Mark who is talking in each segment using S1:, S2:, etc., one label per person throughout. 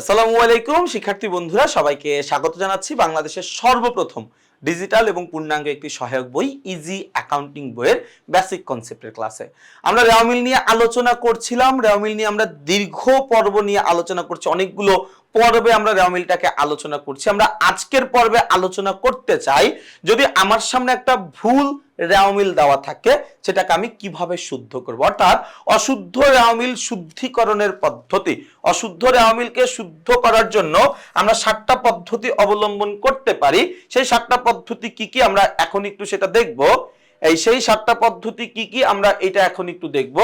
S1: আসসালামু আলাইকুম, শিক্ষার্থী বন্ধুরা, সবাইকে স্বাগত জানাচ্ছি বাংলাদেশের সর্বপ্রথম ডিজিটাল এবং পূর্ণাঙ্গ একটি সহায়ক বই ইজি অ্যাকাউন্টিং বইয়ের বেসিক কনসেপ্টের ক্লাসে আমরা রেওমিল নিয়ে আলোচনা করছিলাম রেওমিল নিয়ে আমরা দীর্ঘ পর্ব নিয়ে আলোচনা করছি, অনেকগুলো পর্বে আমরা রেওমিলটাকে আলোচনা করছি। আমরা আজকের পর্বে আলোচনা করতে চাই, যদি আমার সামনে একটা ভুল রেওমিল দেওয়া থাকে, সেটাকে আমি কীভাবে শুদ্ধ করব? অর্থাৎ অশুদ্ধ রেওমিল শুদ্ধিকরণের পদ্ধতি। অশুদ্ধ রেওমিলকে শুদ্ধ করার জন্য আমরা সাতটা পদ্ধতি অবলম্বন করতে পারি। সেই সাতটা পদ্ধতি কি কি? আমরা এখন একটু সেটা দেখব। এই সেই সাতটা পদ্ধতি কি কি? আমরা এটা এখন একটু দেখব।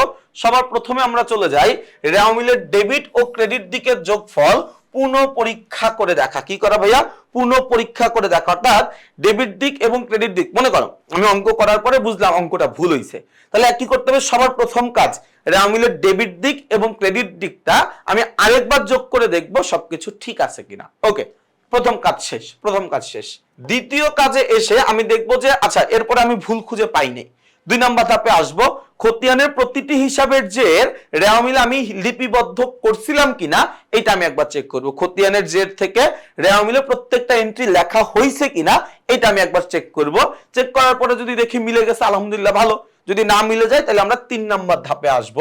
S1: সবার প্রথমে আমরা চলে যাই। রেওমিলের ডেবিট ও ক্রেডিট দিকের যোগফল পুনঃ পরীক্ষা করে দেখা। কি করা ভাইয়া? পুনঃ পরীক্ষা করে দেখা। অর্থাৎ ডেবিট দিক এবং ক্রেডিট দিক। মনে করো, আমি অঙ্ক করার পরে বুঝলাম অঙ্কটা ভুল হয়েছে তাহলে কি করতে হবে? সবার প্রথম কাজ রেওমিলের ডেবিট দিক এবং ক্রেডিট দিকটা আমি আরেকবার যোগ করে দেখব সবকিছু ঠিক আছে কিনা। ওকে, প্রথম কাজ শেষ, প্রথম কাজ শেষ। দ্বিতীয় কাজে এসে আমি দেখব যে আচ্ছা এরপরে আমি ভুল খুঁজে পাইনি। দুই নম্বর ধাপে আসব। খতিয়ানের প্রতিটি হিসাবের জের রেওমিল আমি লিপিবদ্ধ করছিলাম কিনা এটা আমি একবার চেক করব। খতিয়ানের জের থেকে রেওমিলে প্রত্যেকটা এন্ট্রি লেখা হয়েছে কিনা এটা আমি একবার চেক করব। চেক করার পরে যদি দেখি মিলে গেছে, আলহামদুলিল্লাহ ভালো। যদি না মিলে যায়, তাহলে আমরা তিন নম্বর ধাপে আসব।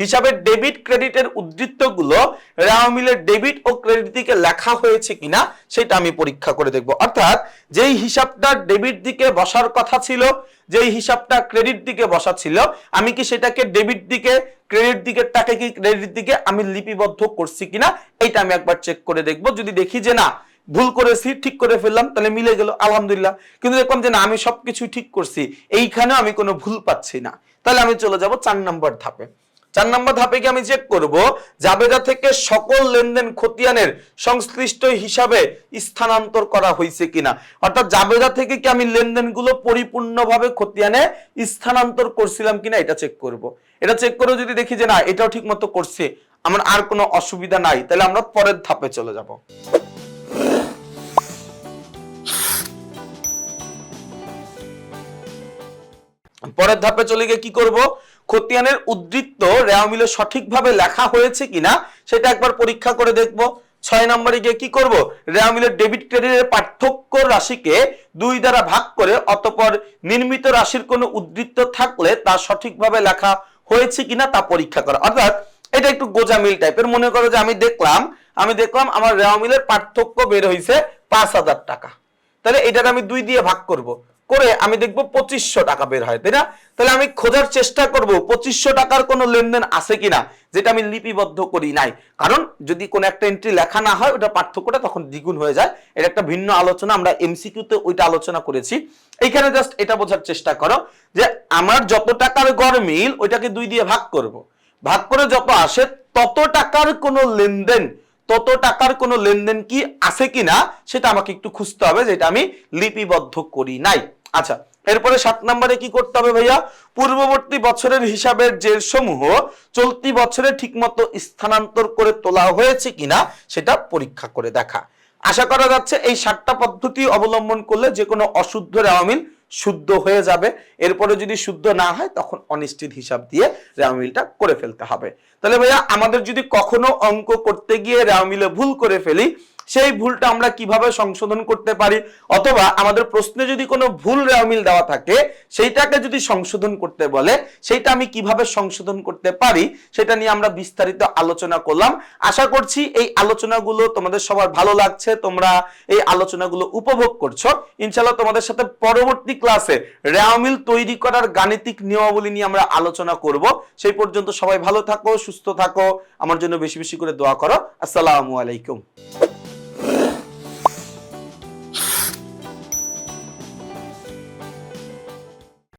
S1: হিসাবের ডেবিট ক্রেডিটের উদ্ধৃতগুলো রেওমিলের ডেবিট ও ক্রেডিট দিকে লেখা হয়েছে কিনা সেটা আমি পরীক্ষা করে দেখব। অর্থাৎ যেই হিসাবটা ডেবিট দিকে বসার কথা ছিল, যেই হিসাবটা ক্রেডিট দিকে বসা ছিল, আমি কি সেটাকে ডেবিট দিকে, ক্রেডিট দিকের টাকা কি ক্রেডিট দিকে আমি লিপিবদ্ধ করছি কিনা এটা আমি একবার চেক করে দেখব। যদি দেখি যে না, ভুল করেছি, ঠিক করে ফেললাম, তাহলে মিলে গেল, আলহামদুলিল্লাহ। কিন্তু দেখলাম যে না, আমি সবকিছু ঠিক করছি এইখানে আমি কোনো ভুল পাচ্ছি না। তাহলে আমি চলে যাব চার নম্বর ধাপে। চার নম্বর ধাপে কি আমি চেক করব? জাবেদা থেকে সকল লেনদেন খতিয়ানের সংশ্লিষ্ট হিসাবে স্থানান্তর করা হয়েছে কিনা? অর্থাৎ জাবেদা থেকে কি আমি লেনদেনগুলো পরিপূর্ণভাবে খতিয়ানে স্থানান্তর করছিলাম কিনা এটা চেক করব। এটা চেক করে যদি দেখি যে না, এটাও ঠিক মতো করছে, আমার আর কোনো অসুবিধা নাই, তাহলে আমরা পরের ধাপে চলে যাব। পরের ধাপে চলে গিয়ে কি করব? খতিয়ানের উদ্ধৃত্ত রেওমিলে সঠিকভাবে লেখা হয়েছে কিনা সেটা একবার পরীক্ষা করে দেখব। ছয় নম্বরে গিয়ে কি করব? রেওমিলের ডেবিট ক্রেডিটের পার্থক্য রাশিকে দুই দ্বারা ভাগ করে অতপর নির্মিত রাশির কোনো উদ্ধৃত্ত থাকলে তা সঠিকভাবে লেখা হয়েছে কিনা তা পরীক্ষা করা। অর্থাৎ এটা একটু গোজামিল টাইপের। মনে করো যে আমি দেখলাম আমি দেখলাম আমার রেওমিলের পার্থক্য বের হয়েছে পাঁচ হাজার টাকা। তাহলে এটার আমি দুই দিয়ে ভাগ করব। করে আমি দেখব পঁচিশশো টাকা বের হয়, তাই না? তাহলে আমি খোঁজার চেষ্টা করব, পঁচিশশো টাকার কোনো লেনদেন আছে কিনা, যেটা আমি লিপিবদ্ধ করি নাই। কারণ যদি কোনো একটা এন্ট্রি লেখা না হয়, ওটা পার্থক্যটা তখন দ্বিগুণ হয়ে যায়। এটা একটা ভিন্ন আলোচনা, আমরা এমসিকিউতে ওইটা আলোচনা করেছি। এইখানে জাস্ট এটা বোঝার চেষ্টা করো, যে আমার যত টাকার গড় মিল, ওইটাকে দুই দিয়ে ভাগ করব। ভাগ করে যত আসে, তত টাকার কোনো লেনদেন তত টাকার কোনো লেনদেন কি আছে কিনা সেটা আমাকে একটু খুঁজতে হবে, যেটা আমি লিপিবদ্ধ করি নাই। আচ্ছা এরপরে সাত নম্বরে কি করতে হবে ভাইয়া? পূর্ববর্তী বছরের হিসাবের জের সমূহ চলতি বছরে ঠিকমতো স্থানান্তর করে তোলা হয়েছে কিনা সেটা পরীক্ষা করে দেখা। আশা করা যাচ্ছে এই সাতটা পদ্ধতি অবলম্বন করলে যে কোনো অশুদ্ধ রেওয়ামিল শুদ্ধ হয়ে যাবে। এরপরে যদি শুদ্ধ না হয়, তখন অনিশ্চিত হিসাব দিয়ে রেওয়ামিলটা করে ফেলতে হবে। তাহলে ভাইয়া, আমাদের যদি কখনো অঙ্ক করতে গিয়ে রেওয়ামিলে ভুল করে ফেলি সেই ভুলটা আমরা কীভাবে সংশোধন করতে পারি? অথবা আমাদের প্রশ্নে যদি কোনো ভুল রেওয়ামিল দেওয়া থাকে, সেইটাকে যদি সংশোধন করতে বলে, সেইটা আমি কীভাবে সংশোধন করতে পারি, সেটা নিয়ে আমরা বিস্তারিত আলোচনা করলাম। আশা করছি এই আলোচনাগুলো তোমাদের সবার ভালো লাগছে, তোমরা এই আলোচনাগুলো উপভোগ করছ। ইনশাল্লাহ তোমাদের সাথে পরবর্তী ক্লাসে রেওমিল তৈরি করার গাণিতিক নিয়মাবলী নিয়ে আমরা আলোচনা করব। সেই পর্যন্ত সবাই ভালো থাকো, সুস্থ থাকো, আমার জন্য বেশি বেশি করে দোয়া করো। আসসালামু আলাইকুম।